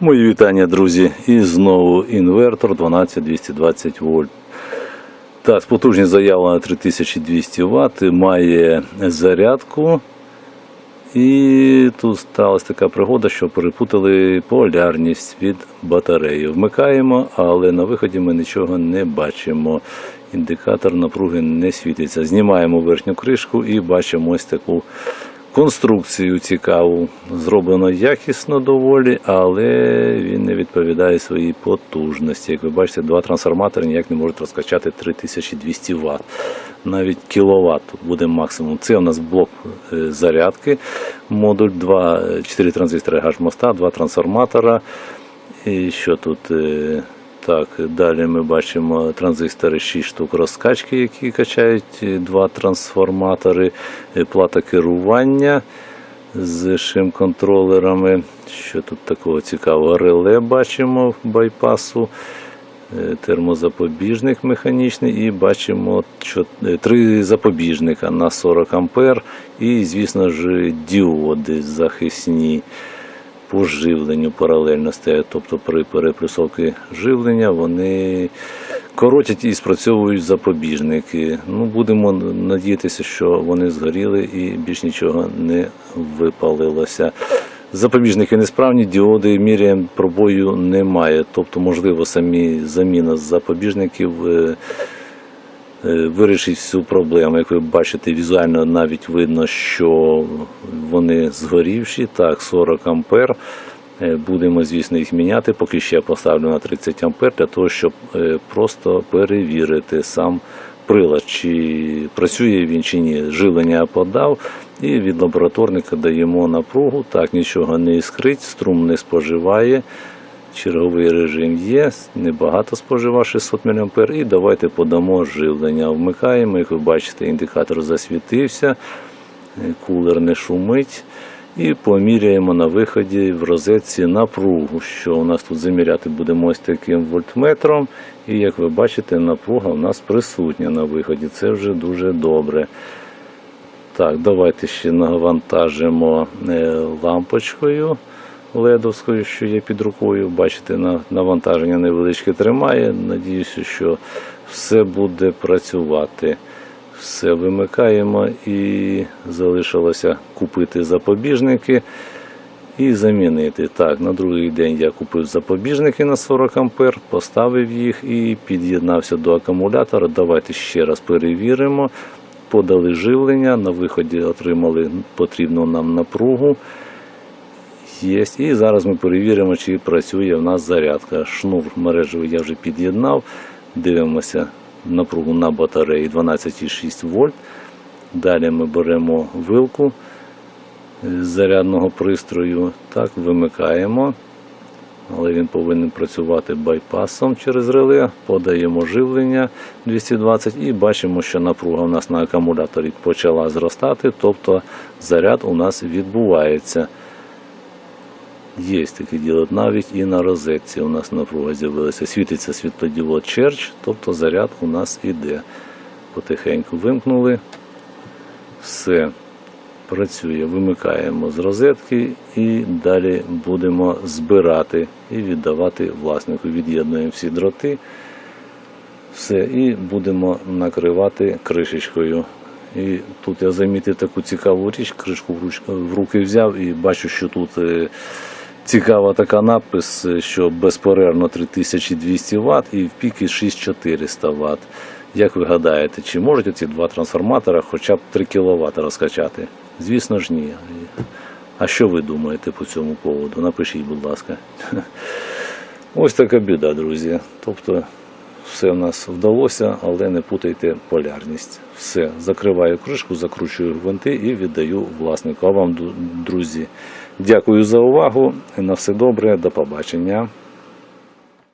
Мої вітання, друзі. І знову інвертор 12220 вольт. Так, потужність заявлена 3200 Вт, має зарядку. І тут сталася така пригода, що перепутали полярність від батареї. Вмикаємо, але на виході ми нічого не бачимо. Індикатор напруги не світиться. Знімаємо верхню кришку і бачимо ось таку конструкцію цікаву. Зроблено якісно доволі, але він не відповідає своїй потужності. Як ви бачите, два трансформатори ніяк не можуть розкачати 3200 Вт. Навіть кіловат буде максимум. Це у нас блок е, зарядки, модуль 2, 4 транзистори гаш-моста, 2 трансформатора. І що тут? Так, далі ми бачимо транзистори 6 штук розкачки, які качають е, два трансформатори, е, плата керування з шим-контролерами. Що тут такого цікавого? Реле бачимо байпасу, е, термозапобіжник механічний і бачимо три запобіжника на 40 ампер і, звісно ж, діоди захисні по живленню паралельно стоять. Тобто при переплюсовці живлення вони коротять і спрацьовують запобіжники. Ну, будемо надіятися, що вони згоріли і більш нічого не випалилося. Запобіжники несправні, діоди міряємо пробою немає. Тобто, можливо, самі заміна запобіжників е, вирішить всю проблему. Як ви бачите, візуально навіть видно, що вони згорівші. Так, 40 ампер. Е, Будемо, звісно, їх міняти. Поки ще поставлю на 30 ампер для того, щоб е, просто перевірити сам прилад, чи працює він чи ні. Живлення я подав і від лабораторника даємо напругу. Так, нічого не іскрить, струм не споживає. Черговий режим є, небагато спожива 600 мА. І давайте подамо живлення. Вмикаємо, як ви бачите, індикатор засвітився, е, кулер не шумить. І поміряємо на виході в розетці напругу, що у нас тут заміряти будемо ось таким вольтметром. І як ви бачите, напруга у нас присутня на виході. Це вже дуже добре. Так, давайте ще навантажимо е, лампочкою ледовською, що є під рукою. Бачите, навантаження невеличке тримає. Надіюся, що все буде працювати. Все вимикаємо і залишилося купити запобіжники і замінити. Так, на другий день я купив запобіжники на 40 ампер, поставив їх і під'єднався до акумулятора. Давайте ще раз перевіримо. Подали живлення, на виході отримали потрібну нам напругу. Є. І зараз ми перевіримо, чи працює в нас зарядка. Шнур мережевий я вже під'єднав. Дивимося напругу на батареї 12,6 вольт. Далі ми беремо вилку з зарядного пристрою. Так, вимикаємо. Але він повинен працювати байпасом через реле. Подаємо живлення 220 і бачимо, що напруга у нас на акумуляторі почала зростати, тобто заряд у нас відбувається. Є таке діло навіть і на розетці у нас напруга з'явилася. Світиться світлодіод Черч, тобто заряд у нас іде. Потихеньку вимкнули. Все працює. Вимикаємо з розетки і далі будемо збирати і віддавати власнику. Від'єднуємо всі дроти. Все, і будемо накривати кришечкою. І тут я замітив таку цікаву річ, кришку в, руки взяв і бачу, що тут е, цікава така надпис, е, що безперервно 3200 Вт і в піки 6400 Вт. Як ви гадаєте, чи можуть ці два трансформатора хоча б 3 кВт розкачати? Звісно ж ні. А що ви думаєте по цьому поводу? Напишіть, будь ласка. Ось така біда, друзі. Тобто все в нас вдалося, але не путайте полярність. Все, закриваю кришку, закручую гвинти і віддаю власнику. А вам, друзі, дякую за увагу. На все добре, до побачення.